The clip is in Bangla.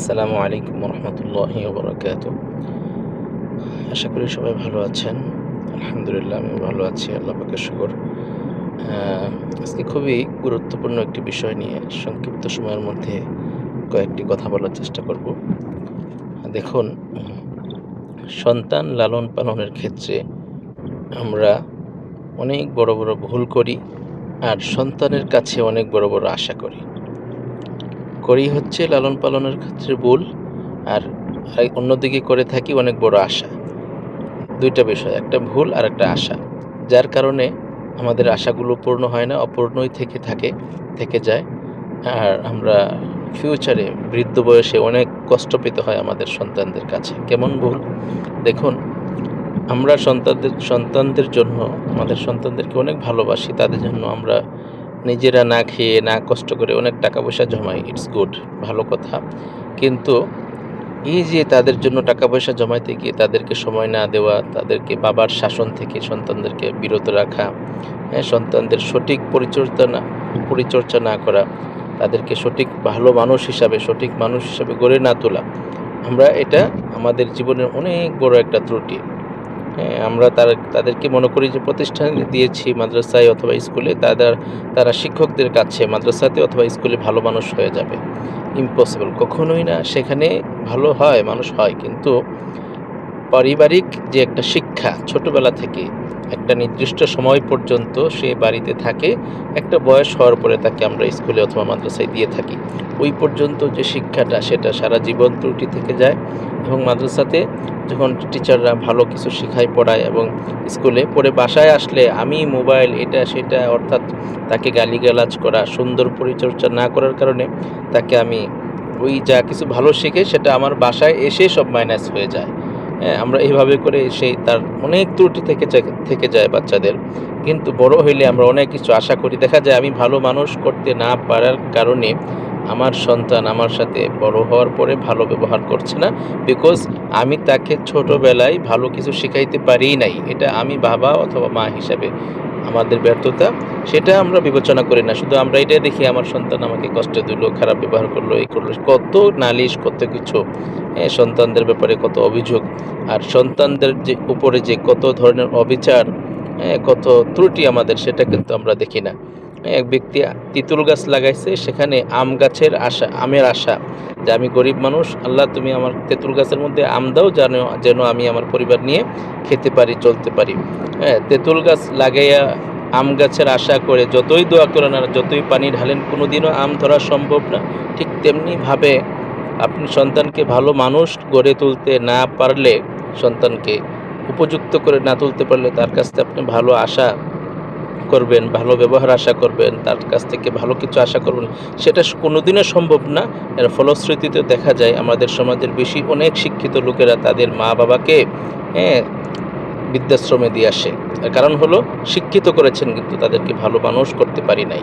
আসসালামু আলাইকুম রহমতুল্লাহ বরকাত আশা করি সবাই ভালো আছেন। আলহামদুলিল্লাহ আমি ভালো আছি, আল্লাহ পাকে শুকর। আজকে খুবই গুরুত্বপূর্ণ একটি বিষয় নিয়ে সংক্ষিপ্ত সময়ের মধ্যে কয়েকটি কথা বলার চেষ্টা করব। দেখুন, সন্তান লালন পালনের ক্ষেত্রে আমরা অনেক বড় বড় ভুল করি আর সন্তানের কাছে অনেক বড় বড় আশা করি। করি হচ্ছে লালন পালনের ক্ষেত্রে ভুল আর আর অন্যদিকে করে থাকি অনেক বড় আশা। দুইটা বিষয়, একটা ভুল আর একটা আশা। যার কারণে আমাদের আশাগুলো পূর্ণ হয় না, অপূর্ণই থেকে থাকে, থেকে যায়। আর আমরা ফিউচারে বৃদ্ধ বয়সে অনেক কষ্ট পেতে হয় আমাদের সন্তানদের কাছে। কেমন ভুল? দেখুন, আমরা সন্তানদের সন্তানদের জন্য, আমাদের সন্তানদেরকে অনেক ভালোবাসি, তাদের জন্য আমরা নিজেরা না খেয়ে, না কষ্ট করে অনেক টাকা পয়সা জমায় ইটস গুড ভালো কথা। কিন্তু এই যে তাদের জন্য টাকা পয়সা জমাইতে গিয়ে তাদেরকে সময় না দেওয়া, তাদেরকে বাবার শাসন থেকে সন্তানদেরকে বিরত রাখা হ্যাঁ সন্তানদের সঠিক পরিচর্যা না পরিচর্যা না করা, তাদেরকে সঠিক ভালো মানুষ হিসাবে, সঠিক মানুষ হিসাবে গড়ে না তোলা, আমরা এটা আমাদের জীবনের অনেক বড় একটা ত্রুটি। আমরা তার, তাদেরকে মনে করি যে প্রতিষ্ঠান দিয়েছি মাদ্রাসায় অথবা স্কুলে তাদের তারা শিক্ষকদের কাছে মাদ্রাসাতে অথবা স্কুলে ভালো মানুষ হয়ে যাবে। ইম্পসিবল কখনোই না, সেখানে ভালো হয়, মানুষ হয়, কিন্তু পারিবারিক যে একটা শিক্ষা ছোটবেলা থেকে একটা নির্দিষ্ট সময় পর্যন্ত সে বাড়িতে থাকে, একটা বয়স হওয়ার পরে তাকে আমরা স্কুলে অথবা মাদ্রাসায় দিয়ে থাকি। ওই পর্যন্ত যে শিক্ষাটা, সেটা সারা জীবন ত্রুটি থেকে যায় এবং মাদ্রাসাতে যখন টিচাররা ভালো কিছু শেখায়, পড়ায় এবং স্কুলে পড়ে বাসায় আসলে আমি মোবাইল, এটা, সেটা, অর্থাৎ তাকে গালিগালাজ করা, সুন্দর পরিচর্যা না করার কারণে তাকে আমি ওই যা কিছু ভালো শেখে, সেটা আমার বাসায় এসে সব মাইনাস হয়ে যায়। আমরা এইভাবে করে সেই তার অনেক ত্রুটি থেকে থেকে যায় বাচ্চাদের। কিন্তু বড় হইলে আমরা অনেক কিছু আশা করি। দেখা যায় আমি ভালো মানুষ করতে না পারার কারণে আমার সন্তান আমার সাথে বড় হওয়ার পরে ভালো ব্যবহার করছে না। বিকজ আমি তাকে ছোটোবেলায় ভালো কিছু শেখাইতে পারি নাই। এটা আমি বাবা অথবা মা হিসাবে আমাদের ব্যর্থতা, সেটা আমরা বিবেচনা করি না। শুধু আমরা এটাই দেখি, আমার সন্তান আমাকে কষ্ট দিল, খারাপ ব্যবহার করল, এই করল, কত নালিশ, কত কিছু সন্তানদের ব্যাপারে কত অভিযোগ। আর সন্তানদের যে, উপরে যে কত ধরনের অবিচার কত ত্রুটি আমাদের, সেটা কিন্তু আমরা দেখি না। এক ব্যক্তি তিতুল গাছ লাগাইছে, সেখানে আম গাছের আশা, আমের আশা যে আমি গরিব মানুষ, আল্লাহ তুমি আমার তেঁতুল গাছের মধ্যে আম দাও যেন যেন আমি আমার পরিবার নিয়ে খেতে পারি, চলতে পারি। হ্যাঁ তেঁতুল গাছ লাগাইয়া আম গাছের আশা করে যতই দোয়া করেন আর যতই পানি ঢালেন, কোনোদিনও আম ধরা সম্ভব না। ঠিক তেমনিভাবে আপনি সন্তানকে ভালো মানুষ গড়ে তুলতে না পারলে সন্তানকে উপযুক্ত করে না তুলতে পারলে তার কাছ থেকে আপনি ভালো আশা করবেন, ভালো ব্যবহার আশা করবেন, তার কাছ থেকে ভালো কিছু আশা করবেন, সেটা কোনোদিনও সম্ভব না। এর ফলশ্রুতিতে দেখা যায় আমাদের সমাজের বেশি অনেক শিক্ষিত লোকেরা তাদের মা বাবাকে হ্যাঁ বৃদ্ধাশ্রমে দিয়ে আসে। কারণ হলো শিক্ষিত করেছেন কিন্তু তাদেরকে ভালো মানুষ করতে পারি নাই।